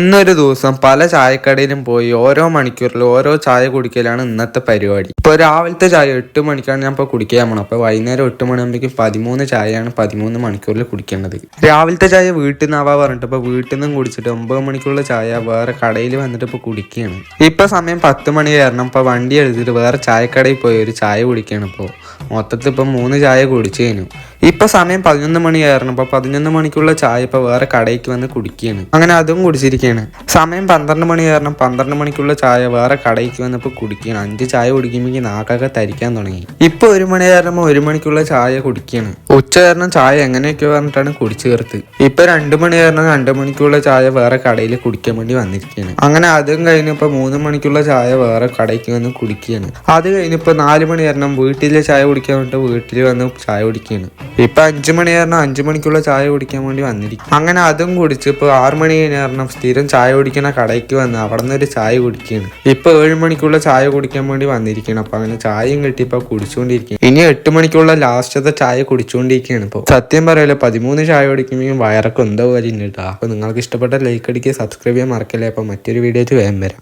ഇന്നൊരു ദിവസം പല ചായക്കടയിലും പോയി ഓരോ മണിക്കൂറിലും ഓരോ ചായ കുടിക്കലാണ് ഇന്നത്തെ പരിപാടി. ഇപ്പോൾ രാവിലത്തെ ചായ എട്ട് മണിക്കാണ് ഞാൻ ഇപ്പോൾ കുടിക്കാൻ പോകണം അപ്പോൾ വൈകുന്നേരം എട്ട് മണിയാകുമ്പോഴേക്കും പതിമൂന്ന് ചായയാണ് പതിമൂന്ന് മണിക്കൂറിൽ കുടിക്കേണ്ടത്. രാവിലത്തെ ചായ വീട്ടിൽ നിന്ന് ആവാ പറഞ്ഞിട്ട് ഇപ്പോൾ വീട്ടിൽ നിന്നും കുടിച്ചിട്ട് ഒമ്പത് മണിക്കുള്ള ചായ വേറെ കടയിൽ വന്നിട്ട് ഇപ്പോൾ കുടിക്കുകയാണ് ഇപ്പോൾ സമയം പത്ത് മണി കാരണം ഇപ്പോൾ വണ്ടി എടുത്തിട്ട് വേറെ ചായക്കടയിൽ പോയി ഒരു ചായ കുടിക്കുകയാണ് ഇപ്പോൾ മൊത്തത്തിൽ ഇപ്പൊ മൂന്ന് ചായ കുടിച്ചു കഴിഞ്ഞു. ഇപ്പൊ സമയം പതിനൊന്ന് മണി ആയിരുന്നു അപ്പൊ പതിനൊന്ന് മണിക്കുള്ള ചായ ഇപ്പൊ വേറെ കടയ്ക്ക് വന്ന് കുടിക്കുകയാണ്. അങ്ങനെ അതും കുടിച്ചിരിക്കുകയാണ്. സമയം പന്ത്രണ്ട് മണി കാരണം പന്ത്രണ്ട് മണിക്കുള്ള ചായ വേറെ കടയ്ക്ക് വന്നപ്പോൾ കുടിക്കുകയാണ്. അഞ്ച് ചായ കുടിക്കുമ്പോൾ നാക്കൊക്കെ തരിക്കാൻ തുടങ്ങി. ഇപ്പൊ ഒരു മണി കാരണം ഒരു മണിക്കുള്ള ചായ കുടിക്കുകയാണ്. ഉച്ച കാരണം ചായ എങ്ങനെയൊക്കെയോ പറഞ്ഞിട്ടാണ് കുടിച്ചു തീർത്ത്. ഇപ്പൊ രണ്ട് മണി കാരണം രണ്ട് മണിക്കുള്ള ചായ വേറെ കടയിൽ കുടിക്കാൻ വേണ്ടി വന്നിരിക്കുകയാണ്. അങ്ങനെ അതും കഴിഞ്ഞപ്പോ മൂന്ന് മണിക്കുള്ള ചായ വേറെ കടയ്ക്ക് വന്ന് കുടിക്കുകയാണ്. അത് കഴിഞ്ഞപ്പോ നാല് മണി കാരണം വീട്ടിലെ ചായ കുടിക്കാൻ വേണ്ടിട്ട് വീട്ടിൽ വന്ന് ചായ കുടിക്കുകയാണ്. ഇപ്പൊ അഞ്ചു മണി കാരണം അഞ്ചു മണിക്കുള്ള ചായ കുടിക്കാൻ വേണ്ടി വന്നിരിക്കും അങ്ങനെ അതും കുടിച്ച് ഇപ്പൊ ആറു മണി കഴിഞ്ഞാൽ സ്ഥിരം ചായ കുടിക്കുന്ന കടയ്ക്ക് വന്ന് അവിടെ നിന്ന് ഒരു ചായ കുടിക്കുകയാണ് ഇപ്പൊ ഏഴ് മണിക്കുള്ള ചായ കുടിക്കാൻ വേണ്ടി വന്നിരിക്കുകയാണ് അപ്പൊ അങ്ങനെ ചായയും കിട്ടി ഇപ്പൊ കുടിച്ചുകൊണ്ടിരിക്കുകയാണ് ഇനി എട്ട് മണിക്കുള്ള ലാസ്റ്റത്തെ ചായ കുടിച്ചുകൊണ്ടിരിക്കുകയാണ് ഇപ്പൊ. സത്യം പറയല്ലോ പതിമൂന്ന് ചായ കുടിക്കുമ്പോൾ വയറൊക്കെ എന്തോ വരുന്നുണ്ട് അപ്പൊ നിങ്ങൾക്ക് ഇഷ്ടപ്പെട്ട ലൈക്ക് അടിക്കുക സബ്സ്ക്രൈബ് ചെയ്യാൻ മറക്കല്ലേ. അപ്പൊ മറ്റൊരു വീഡിയോ വേഗം വരാം.